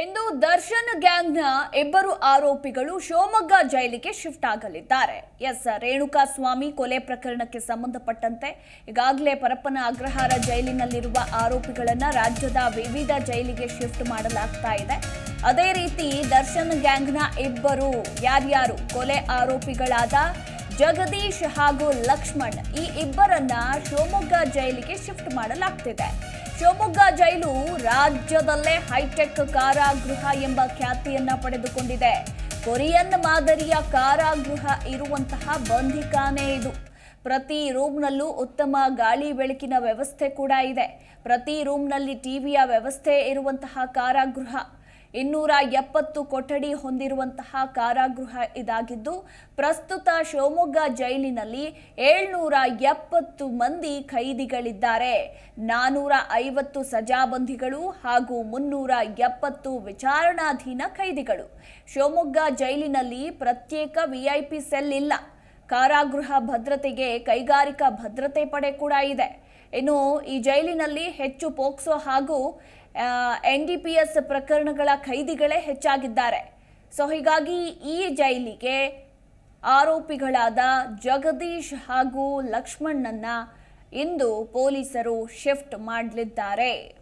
ಇಂದು ದರ್ಶನ್ ಗ್ಯಾಂಗ್ನ ಇಬ್ಬರು ಆರೋಪಿಗಳು ಶಿವಮೊಗ್ಗ ಜೈಲಿಗೆ ಶಿಫ್ಟ್ ಆಗಲಿದ್ದಾರೆ. ಎಸ್ ರೇಣುಕಾ ಸ್ವಾಮಿ ಕೊಲೆ ಪ್ರಕರಣಕ್ಕೆ ಸಂಬಂಧಪಟ್ಟಂತೆ ಈಗಾಗಲೇ ಪರಪ್ಪನ ಅಗ್ರಹಾರ ಜೈಲಿನಲ್ಲಿರುವ ಆರೋಪಿಗಳನ್ನು ರಾಜ್ಯದ ವಿವಿಧ ಜೈಲಿಗೆ ಶಿಫ್ಟ್ ಮಾಡಲಾಗ್ತಾ ಇದೆ. ಅದೇ ರೀತಿ ದರ್ಶನ್ ಗ್ಯಾಂಗ್ನ ಇಬ್ಬರು ಯಾರ್ಯಾರು ಕೊಲೆ ಆರೋಪಿಗಳಾದ ಜಗದೀಶ್ ಹಾಗೂ ಲಕ್ಷ್ಮಣ್ ಈ ಇಬ್ಬರನ್ನ ಶಿವಮೊಗ್ಗ ಜೈಲಿಗೆ ಶಿಫ್ಟ್ ಮಾಡಲಾಗ್ತಿದೆ. ಶಿವಮೊಗ್ಗ ಜೈಲು ರಾಜ್ಯದಲ್ಲೇ ಹೈಟೆಕ್ ಕಾರಾಗೃಹ ಎಂಬ ಖ್ಯಾತಿಯನ್ನ ಪಡೆದುಕೊಂಡಿದೆ. ಕೊರಿಯನ್ ಮಾದರಿಯ ಕಾರಾಗೃಹ ಇರುವಂತಹ ಬಂಧಿಖಾನೆ ಇದು. ಪ್ರತಿ ರೂಮ್ನಲ್ಲೂ ಉತ್ತಮ ಗಾಳಿ ಬೆಳಕಿನ ವ್ಯವಸ್ಥೆ ಕೂಡ ಇದೆ. ಪ್ರತಿ ರೂಮ್ನಲ್ಲಿ ಟಿವಿಯ ವ್ಯವಸ್ಥೆ ಇರುವಂತಹ ಕಾರಾಗೃಹ. ಇನ್ನೂರ ಎಪ್ಪತ್ತು ಕೊಠಡಿ ಹೊಂದಿರುವಂತಹ ಕಾರಾಗೃಹ ಇದಾಗಿದ್ದು, ಪ್ರಸ್ತುತ ಶಿವಮೊಗ್ಗ ಜೈಲಿನಲ್ಲಿ ಏಳ್ನೂರ ಎಪ್ಪತ್ತು ಮಂದಿ ಖೈದಿಗಳಿದ್ದಾರೆ ನಾನೂರ ಐವತ್ತು ಸಜಾಬಂದಿಗಳು ಹಾಗೂ ಮುನ್ನೂರ ಎಪ್ಪತ್ತು ವಿಚಾರಣಾಧೀನ ಖೈದಿಗಳು ಶಿವಮೊಗ್ಗ ಜೈಲಿನಲ್ಲಿ ಪ್ರತ್ಯೇಕ ವಿಐಪಿ ಸೆಲ್ ಇಲ್ಲ. ಕಾರಾಗೃಹ ಭದ್ರತೆಗೆ ಕೈಗಾರಿಕಾ ಭದ್ರತೆ ಪಡೆ ಕೂಡ ಇದೆ. ಇನ್ನು ಈ ಜೈಲಿನಲ್ಲಿ ಹೆಚ್ಚು ಪೋಕ್ಸೋ ಹಾಗೂ ಎನ್ ಡಿ ಪಿ ಎಸ್ ಪ್ರಕರಣಗಳ ಖೈದಿಗಳೇ ಹೆಚ್ಚಾಗಿದ್ದಾರೆ. ಸೊ, ಹೀಗಾಗಿ ಈ ಜೈಲಿಗೆ ಆರೋಪಿಗಳಾದ ಜಗದೀಶ್ ಹಾಗೂ ಲಕ್ಷ್ಮಣ್ಣನ್ನ ಇಂದು ಪೊಲೀಸರು ಶಿಫ್ಟ್ ಮಾಡಲಿದ್ದಾರೆ.